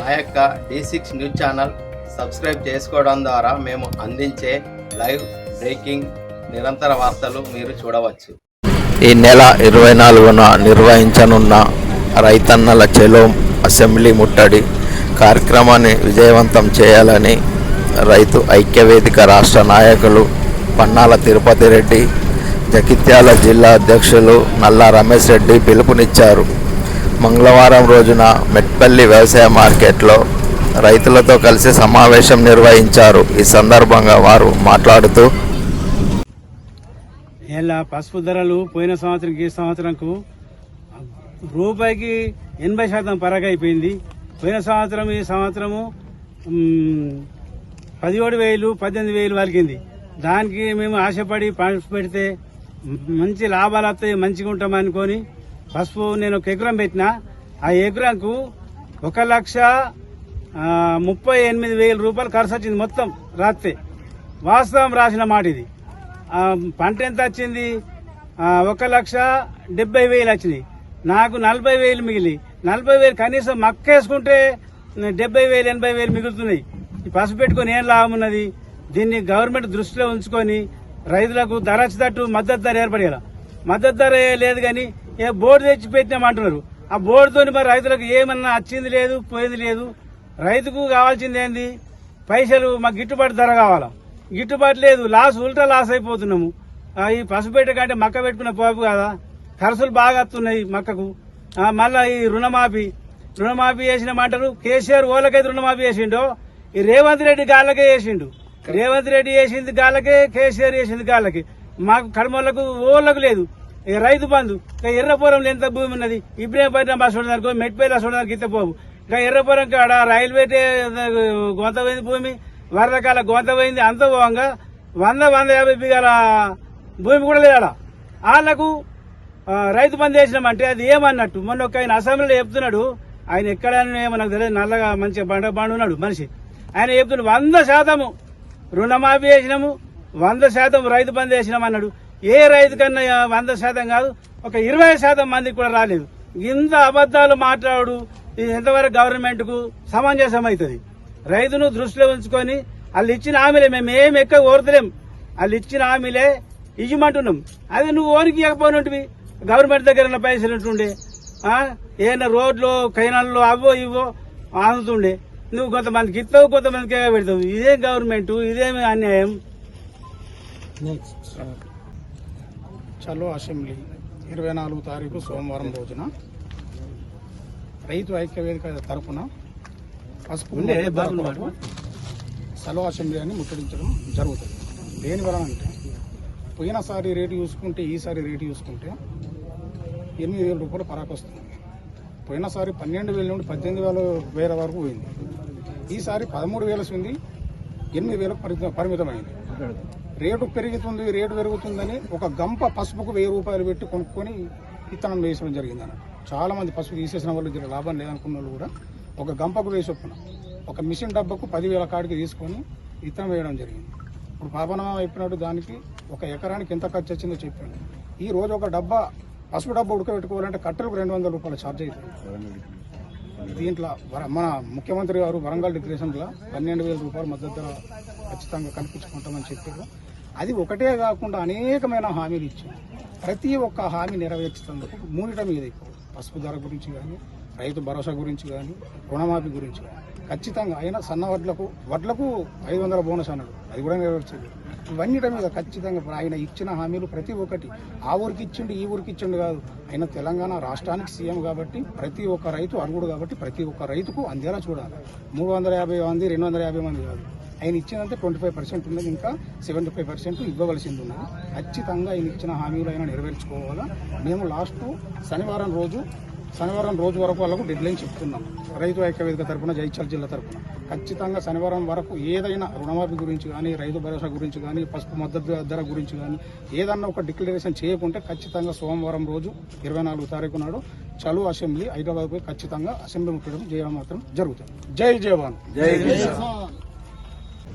మా యొక్క D six news channel subscribe చేసుకోవడం ద్వారా మేము అందించే లైవ్ బ్రేకింగ్ నిరంతర వార్తలు మీరు చూడవచ్చు. ఈ నెల ఇరవై నాలుగున నిర్వహించనున్న రైతన్నల చెలో అసెంబ్లీ ముట్టడి కార్యక్రమాన్ని విజయవంతం చేయాలని రైతు ఐక్యవేదిక రాష్ట్ర నాయకులు పన్నాల తిరుపతి రెడ్డి జగిత్యాల జిల్లా అధ్యక్షులు నల్లా రమేష్ రెడ్డి పిలుపునిచ్చారు. మంగళవారం రోజున మెట్పల్లి వ్యవసాయ మార్కెట్లో రైతులతో కలిసి సమావేశం నిర్వహించారు. ఈ సందర్భంగా వారు మాట్లాడుతూ ఇలా పసుపు ధరలు పోయిన సంవత్సరంకి ఈ సంవత్సరంకు రూపాయికి ఎనభై శాతం పరగైపోయింది. పోయిన సంవత్సరం ఈ సంవత్సరము పదిహేడు వేలు పద్దెనిమిది వేలు వలికింది. దానికి మేము ఆశపడి పెడితే మంచి లాభాలు వస్తాయి మంచిగా ఉంటామనుకొని పసుపు నేను ఒక ఎకరం పెట్టిన ఆ ఎకరంకు ఒక లక్ష ముప్పై ఎనిమిది వేల రూపాయలు ఖర్చు వచ్చింది మొత్తం రాత్రి. వాస్తవం రాసిన మాట ఇది. పంట ఎంత వచ్చింది? ఒక లక్ష డెబ్బై వేలు వచ్చినాయి. నాకు నలభై వేలు మిగిలి నలభై వేలు కనీసం మక్క వేసుకుంటే డెబ్బై వేలు ఎనభై వేలు మిగులుతున్నాయి. ఈ పసుపు పెట్టుకొని ఏం లాభం ఉన్నది? దీన్ని గవర్నమెంట్ దృష్టిలో ఉంచుకొని రైతులకు ధర వచ్చేటట్టు మద్దతు ధర ఏర్పడేలా. మద్దతు ధర లేదు కానీ ఏ బోర్డు తెచ్చి పెట్టినామంటున్నారు ఆ బోర్డుతోని మరి రైతులకు ఏమన్నా వచ్చింది లేదు పోయింది లేదు. రైతుకు కావాల్సింది ఏంది? పైసలు మాకు గిట్టుబాటు ధర కావాలా? గిట్టుబాటు లేదు లాస్ ఉల్టా లాస్ అయిపోతున్నాము. ఈ పసుపేట కంటే మక్క పెట్టుకున్న పోపు కదా? ఖర్చులు బాగా వస్తున్నాయి మక్కకు. మళ్ళా ఈ రుణమాఫీ. రుణమాఫీ చేసిన మాటలు కేసీఆర్ ఓళ్ళకైతే రుణమాఫీ చేసిండో? ఈ రేవంత్ రెడ్డి గాళ్ళకే చేసిండు. రేవంత్ రెడ్డి చేసింది గాళ్ళకే కేసీఆర్ చేసింది గాళ్ళకి. మాకు కడమలకు ఓళ్ళకు లేదు. రైతు బంధు ఇంకా ఎర్రపురంలో ఎంత భూమి ఉన్నది. ఇబ్రహీంపట్నం బస్ చూడడానికి మెట్పల్లి చూడడానికి ఇంత పోవు. ఇంకా ఎర్రపురం కాడ రైల్వే గొంత పోయింది భూమి. వరదకాల గొంత పోయింది అంత పోవంగా. వంద వంద యాభై బిగాల భూమి కూడా లేదు ఆడ వాళ్ళకు రైతు బంధు వేసినామంటే అది ఏమన్నట్టు. మొన్న ఒక ఆయన అసెంబ్లీలో చెప్తున్నాడు. ఆయన ఎక్కడ మనకు తెలియదు నల్లగా మంచిగా బండ బండు ఉన్నాడు మనిషి. ఆయన చెప్తున్నాడు వంద శాతము రుణమాఫీ చేసినాము వంద శాతం రైతు బంధు వేసినాం అన్నాడు ఏ రైతు కన్నా వంద శాతం కాదు ఒక ఇరవై శాతం మందికి కూడా రాలేదు. ఇంత అబద్ధాలు మాట్లాడు ఇది ఎంతవరకు గవర్నమెంట్కు సమంజసం అవుతుంది? రైతును దృష్టిలో ఉంచుకొని వాళ్ళు ఇచ్చిన హామీలే మేము ఏం ఎక్కువ కోరతలేం. వాళ్ళు ఇచ్చిన హామీలే ఇవ్వమంటున్నాం అది నువ్వు ఓనికి ఇవ్వకపోయినట్టువి గవర్నమెంట్ దగ్గర ఉన్న పైసలు ఉంటుండే. ఏదైనా రోడ్లు కైనాల్లో అవో ఇవో అందుతుండే నువ్వు కొంతమందికి ఇస్తావు కొంతమందికి పెడతావు. ఇదేం గవర్నమెంట్? ఇదేమి అన్యాయం? చలో అసెంబ్లీ ఇరవై నాలుగు తారీఖు సోమవారం రోజున. రైతు ఐక్య వేదిక తరపున పసుపు కొరకు సెలవు అసెంబ్లీని ముట్టడించడం జరుగుతుంది. దేని వలన అంటే పోయినసారి రేటు చూసుకుంటే ఈసారి రేటు చూసుకుంటే ఎనిమిది వేల రూపాయలు పరాకు వస్తుంది. పోయినసారి పన్నెండు వేల నుండి పద్దెనిమిది వేల వేల వరకు పోయింది. ఈసారి పదమూడు వేల ఉంది ఎనిమిది వేలకు పరిమిత- పరిమితమైంది. రేటు పెరుగుతుంది రేటు పెరుగుతుందని ఒక గంప పసుపుకు వెయ్యి రూపాయలు పెట్టి కొనుక్కొని విత్తనం వేసడం జరిగింది అన్నట్టు చాలా మంది పసుపు తీసేసిన వాళ్ళు జర లాభం లేదనుకున్న వాళ్ళు కూడా ఒక గంపకు వేసి ఒప్పున ఒక మిషన్ డబ్బాకు పదివేల కాడికి తీసుకొని విత్తనం వేయడం జరిగింది. ఇప్పుడు పాపనామా అయిపోయినట్టు దానికి ఒక ఎకరానికి ఎంత ఖర్చు వచ్చిందో చెప్పాను ఈ రోజు ఒక డబ్బా పసుపు డబ్బా ఉడకబెట్టుకోవాలంటే కట్టెలకు రెండు వందల రూపాయలు ఛార్జ్ అవుతుంది. దీంట్లో వర- మన ముఖ్యమంత్రి గారు వరంగల్ డిక్లరేషన్లో పన్నెండు వేల రూపాయలు మద్దతు ఖచ్చితంగా కల్పించుకుంటామని చెప్పారు. అది ఒకటే కాకుండా అనేకమైన హామీలు ఇచ్చారు ప్రతి ఒక్క హామీ నెరవేర్చేందుకు మూడిట మీద పసుపు ధర గురించి కానీ రైతు భరోసా గురించి కానీ రుణమాఫీ గురించి కానీ ఖచ్చితంగా అయినా సన్న వడ్లకు వడ్లకు ఐదు వందల బోనస్ అన్నాడు. అది కూడా నెరవేర్చేది ఇవన్నిటి మీద ఖచ్చితంగా ఆయన ఇచ్చిన హామీలు ప్రతి ఒక్కటి. ఆ ఊరికి ఇచ్చిండు ఈ ఊరికి ఇచ్చిండు కాదు. ఆయన తెలంగాణ రాష్ట్రానికి సీఎం కాబట్టి ప్రతి ఒక్క రైతు అర్హుడు కాబట్టి ప్రతి ఒక్క రైతుకు అందేలా చూడాలి. మూడు వందల యాభై మంది రెండు వందల యాభై మంది కాదు. ఆయన ఇచ్చిందంటే ట్వంటీ ఫైవ్ పర్సెంట్ ఉన్నది. ఇంకా సెవెంటీ ఫైవ్ పర్సెంట్ ఇవ్వవలసింది ఉన్నది ఖచ్చితంగా ఆయన ఇచ్చిన హామీలు అయినా నెరవేర్చుకోవాలా? మేము లాస్ట్ శనివారం రోజు శనివారం రోజు వరకు వాళ్ళకు డెడ్ లైన్ చెప్తున్నాం. రైతు ఐక్య వేదిక తరపున జైచల్ జిల్లా తరఫున ఖచ్చితంగా శనివారం వరకు ఏదైనా రుణమాఫీ గురించి కానీ రైతు భరోసా గురించి కానీ పసుపు మద్దతు ధర గురించి కానీ ఏదన్నా ఒక డిక్లరేషన్ చేయకుంటే ఖచ్చితంగా సోమవారం రోజు ఇరవై నాలుగు తారీఖు నాడు చలు అసెంబ్లీ హైదరాబాద్ పోయి ఖచ్చితంగా అసెంబ్లీ ముట్టడం చేయడం మాత్రం జరుగుతుంది. జై జవాన్.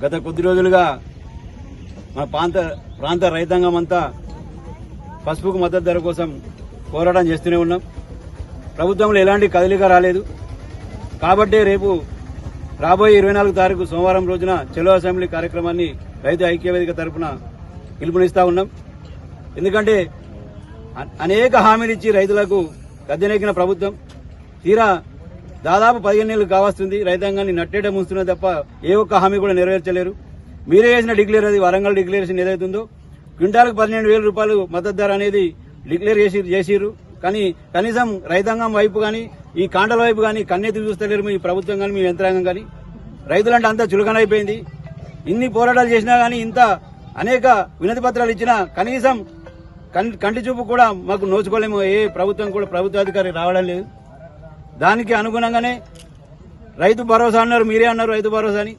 గత కొద్ది రోజులుగా మన ప్రాంత ప్రాంత రైతాంగం అంతా పసుపుకు మద్దతు ధర కోసం పోరాటం చేస్తూనే ఉన్నాం. ప్రభుత్వంలో ఎలాంటి కదలిక రాలేదు. కాబట్టి రేపు రాబోయే ఇరవై నాలుగు తారీఖు సోమవారం రోజున చెలో అసెంబ్లీ కార్యక్రమాన్ని రైతు ఐక్యవేదిక తరఫున పిలుపునిస్తా ఉన్నాం. ఎందుకంటే అనేక హామీలు ఇచ్చి రైతులకు గద్దెనెక్కిన ప్రభుత్వం తీరా దాదాపు పదిహేను నెలలు కావస్తుంది రైతాంగాన్ని నట్టేట ముంచుతున్నది తప్ప ఏ ఒక్క హామీ కూడా నెరవేర్చలేరు. మీరే చేసిన డిక్లేర్ అది వరంగల్ డిక్లరేషన్ ఏదైతుందో. క్వింటాలకు పన్నెండు వేల రూపాయలు మద్దతు ధర అనేది డిక్లేర్ చేసి చేసిర్రు. కానీ కనీసం రైతాంగం వైపు కానీ ఈ కాండల వైపు కానీ కన్నెత్తి చూస్తలేరు మీ ప్రభుత్వం కానీ మీ యంత్రాంగం కానీ రైతులంటే అంతా చులకనైపోయింది ఇన్ని పోరాటాలు చేసినా కానీ ఇంత అనేక వినతి పత్రాలు ఇచ్చినా కనీసం కంటి చూపు కూడా మాకు నోచుకోలేము. ఏ ప్రభుత్వం కూడా ప్రభుత్వాధికారి రావడం లేదు. దానికి అనుగుణంగానే రైతు భరోసా అన్నారు మీరే అన్నారు రైతు భరోసా అని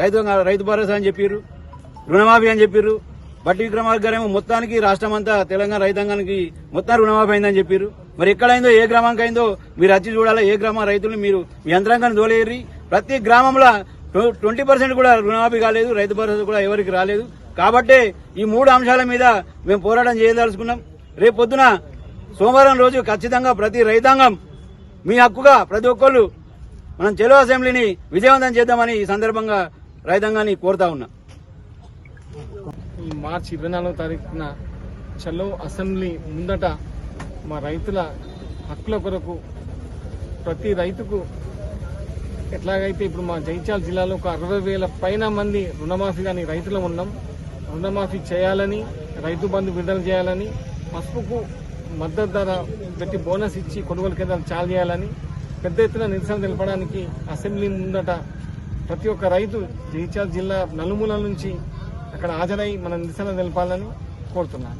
రైతు రైతు భరోసా అని చెప్పారు రుణమాఫీ అని చెప్పారు బట్టి విక్రమార్క గారేమో మొత్తానికి రాష్ట్రం అంతా తెలంగాణ రైతాంగానికి మొత్తం రుణమాఫీ అయిందని చెప్పారు మరి ఎక్కడైందో ఏ గ్రామానికి అయిందో మీరు వచ్చి చూడాలా? ఏ గ్రామ రైతులు మీరు మీ యంత్రాంగాన్ని దోలేరి ప్రతి గ్రామంలో ట్వంటీ పర్సెంట్ కూడా రుణమాఫీ కాలేదు రైతు భరోసా కూడా ఎవరికి రాలేదు. కాబట్టే ఈ మూడు అంశాల మీద మేము పోరాటం చేయదలుచుకున్నాం. రేపు పొద్దున సోమవారం రోజు ఖచ్చితంగా ప్రతి రైతాంగం మీ హక్కుగా ప్రతి ఒక్కళ్ళు మనం చెలో అసెంబ్లీని విజయవంతం చేద్దామని ఈ సందర్భంగా రైతాంగాన్ని కోరుతా ఉన్నా. ఈ మార్చి ఇరవై నాలుగో తారీఖున చలో అసెంబ్లీ ముందట మా రైతుల హక్కుల కొరకు ప్రతి రైతుకు ఎట్లాగైతే ఇప్పుడు మా జైచాల్ జిల్లాలో ఒక అరవై వేల పైన మంది రుణమాఫీ కానీ రైతులు ఉన్నాం. రుణమాఫీ చేయాలని రైతు బంధు విడుదల చేయాలని పసుపుకు మద్దతు ధర పెట్టి బోనస్ ఇచ్చి కొనుగోలు కేంద్రాలు చాలు చేయాలని పెద్ద ఎత్తున నిరసన తెలపడానికి అసెంబ్లీ ముందట ప్రతి ఒక్క రైతు జైత్యాల జిల్లా నలుమూలల నుంచి అక్కడ హాజరై మన నిరసన తెలపాలని కోరుతున్నాను.